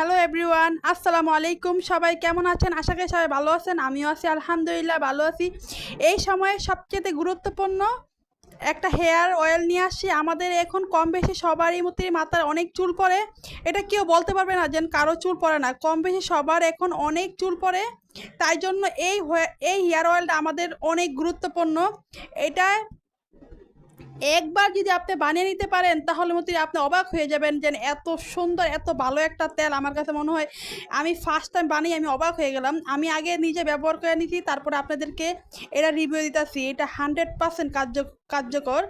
Hello everyone আসসালামু আলাইকুম সবাই কেমন আছেন? আশা করি সবাই ভালো আছেন। আমিও আছি, আলহামদুলিল্লাহ, ভালো আছি। এই সময়ে সবচেয়ে গুরুত্বপূর্ণ একটা হেয়ার অয়েল নিয়ে আসছি। আমাদের এখন কম বেশি সবারই মধ্যে মাথার অনেক চুল পড়ে। এটা কেউ বলতে পারবে না যেন কারও চুল পড়ে না। কম বেশি সবার এখন অনেক চুল পড়ে। তাই জন্য এই এই হেয়ার অয়েলটা আমাদের অনেক গুরুত্বপূর্ণ। এটা একবার যদি আপনি বানিয়ে নিতে পারেন, তাহলে মতো আপনি অবাক হয়ে যাবেন যে এত সুন্দর, এত ভালো একটা তেল আমার কাছে মনে হয়। আমি ফার্স্ট টাইম বানিয়ে আমি অবাক হয়ে গেলাম। আমি আগে নিজে ব্যবহার করে নিয়েছি, তারপরে আপনাদেরকে এটা রিভিউ দিতেছি। এটা হান্ড্রেড পার্সেন্ট কার্য, কার্যকর।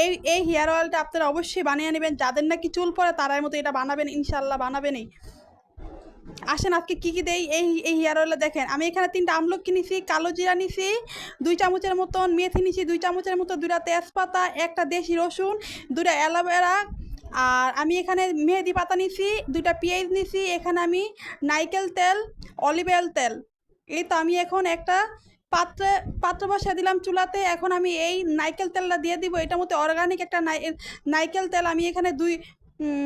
এই এই হেয়ার অয়েলটা আপনারা অবশ্যই বানিয়ে নেবেন। যাদের নাকি চুল পড়ে তারাই মতো এটা বানাবেন ইনশাল্লাহ বানাবেনই। আসেন, আজকে কী কী দেই? এই এই হেয়ার অয়েলে দেখেন। আমি এখানে তিনটা আমলকি নিছি কালো জিরা নিছি, দুই চামচের মতন মেথি নিছি, দুই চামচের মতো দুটা তেজপাতা, একটা দেশি রসুন দুটা অ্যালোভেরা, আর আমি এখানে মেহেদি পাতা নিছি, দুইটা পেঁয়াজ নিছি, এখানে আমি নাইকেল তেল অলিভ অয়েল তেল। এই তো আমি এখন একটা পাত্রে, পাত্র বসিয়ে দিলাম চুলাতে, এখন আমি এই নাইকেল তেলটা দিয়ে দিব। এটার মধ্যে অর্গানিক একটা নাই নাইকেল তেল আমি এখানে দুই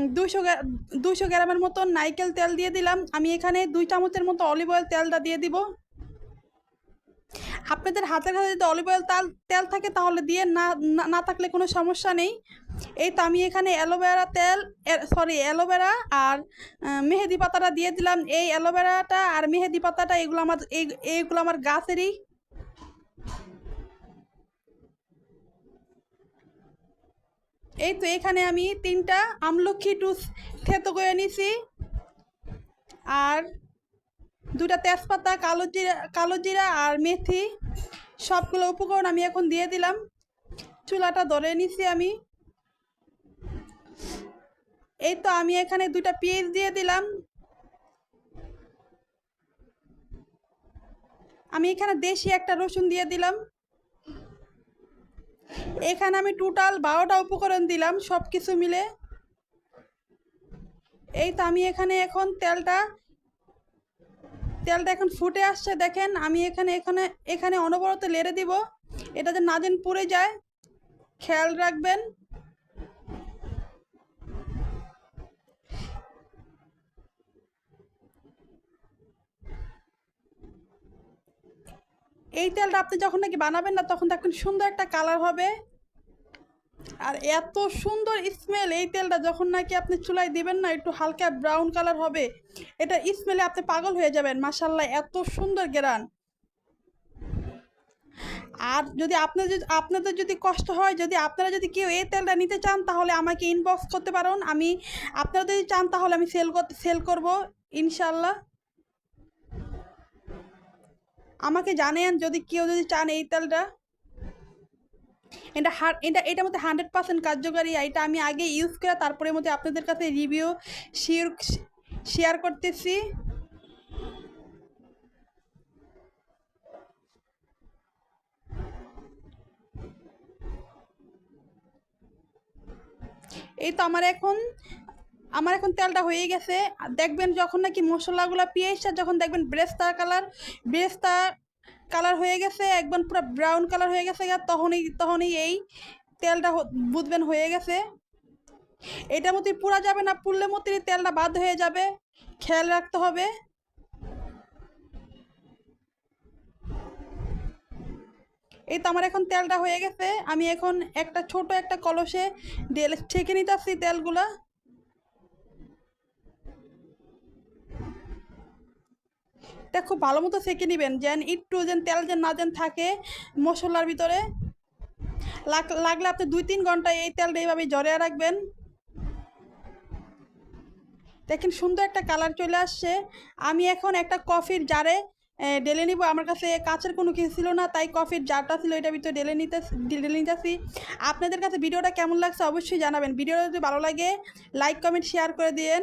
দুশো দুশো গ্রামের মতো নাইকেল তেল দিয়ে দিলাম। আমি এখানে দুই চামচের মতো অলিভ অয়েল তেলটা দিয়ে দিব। আপনাদের হাতের কাছে যদি অলিভ অয়েল তেল তেল থাকে তাহলে দিয়ে না, না- থাকলে কোনো সমস্যা নেই। এই তো আমি এখানে অ্যালোভেরা তেল সরি অ্যালোভেরা আর মেহেদি পাতাটা দিয়ে দিলাম। এই অ্যালোভেরাটা আর মেহেদি পাতাটা এগুলো আমার এই এইগুলো আমার গাছেরই। এই তো এখানে আমি তিনটা আমলক্ষী টুস, থেতো করে নিছি। আর দুটা তেজপাতা, কালো জিরা কালো জিরা আর মেথি, সবগুলো উপকরণ আমি এখন দিয়ে দিলাম। চুলাটা ধরে নিছি আমি। এই তো আমি এখানে দুটা পেঁয়াজ দিয়ে দিলাম। আমি এখানে দেশি একটা রসুন দিয়ে দিলাম। এখানে আমি টোটাল বারোটা উপকরণ দিলাম সব কিছু মিলে। এই তো আমি এখানে এখন তেলটা তেলটা এখন ফুটে আসছে, দেখেন। আমি এখানে এখানে এখানে অনবরত লেড়ে দিব। এটা যে না যেন পুড়ে যায়, খেয়াল রাখবেন। এই তেলটা আপনি যখন নাকি বানাবেন না, তখন দেখবেন সুন্দর একটা কালার হবে। আর এত সুন্দর স্মেল এই তেলটা যখন নাকি আপনি চুলায় দিবেন না, একটু হালকা ব্রাউন কালার হবে। এটা স্মেলে আপনি পাগল হয়ে যাবেন। মাসাল্লাহ এত সুন্দর গেরান। আর যদি আপনার যদি, আপনাদের যদি কষ্ট হয়, যদি আপনারা যদি কেউ এই তেলটা নিতে চান, তাহলে আমাকে ইনবক্স করতে পারেন। আমি, আপনারা যদি চান, তাহলে আমি সেল করতে সেল করব ইনশাল্লাহ আমাকে জানেন যদি কেউ যদি চান এই তেলটা। এটা হার এটা এটার মধ্যে হান্ড্রেড পার্সেন্ট কার্যকারী এটা আমি আগে ইউজ করে তারপরে মধ্যে আপনাদের কাছে রিভিউ শেয়ার শেয়ার করতেছি। এই তো আমার এখন আমার এখন তেলটা হয়ে গেছে। দেখবেন যখন নাকি মশলাগুলো পেঁয়াজটা যখন দেখবেন ব্রেস্তা কালার ব্রেস্তা কালার হয়ে গেছে, একদম পুরো ব্রাউন কালার হয়ে গেছে তখনই তখনই এই তেলটা বুঝবেন হয়ে গেছে। এটার মধ্যে পুরা যাবে না, পুড়লে মধ্যে তেলটা বাদ হয়ে যাবে। খেয়াল রাখতে হবে। এই তো আমার এখন তেলটা হয়ে গেছে। আমি এখন একটা ছোট একটা কলসে ডেল ছেঁকে নিতেছি তেলগুলা। এটা খুব ভালো মতো সেঁকে নেবেন, যেন একটু যেন তেল যেন না যেন থাকে মশলার ভিতরে। লাগ- লাগলে আপনি দুই তিন ঘণ্টা এই তেলটা এইভাবে জড়িয়ে রাখবেন। দেখেন সুন্দর একটা কালার চলে আসছে। আমি এখন একটা কফির জারে ডেলে নিব। আমার কাছে কাঁচের কোনো কিছু ছিল না, তাই কফির জারটা ছিল, এটার ভিতরে ঢেলে নিতে ডেলে নিতেছি। আপনাদের কাছে ভিডিওটা কেমন লাগছে অবশ্যই জানাবেন। ভিডিওটা যদি ভালো লাগে লাইক কমেন্ট শেয়ার করে দিন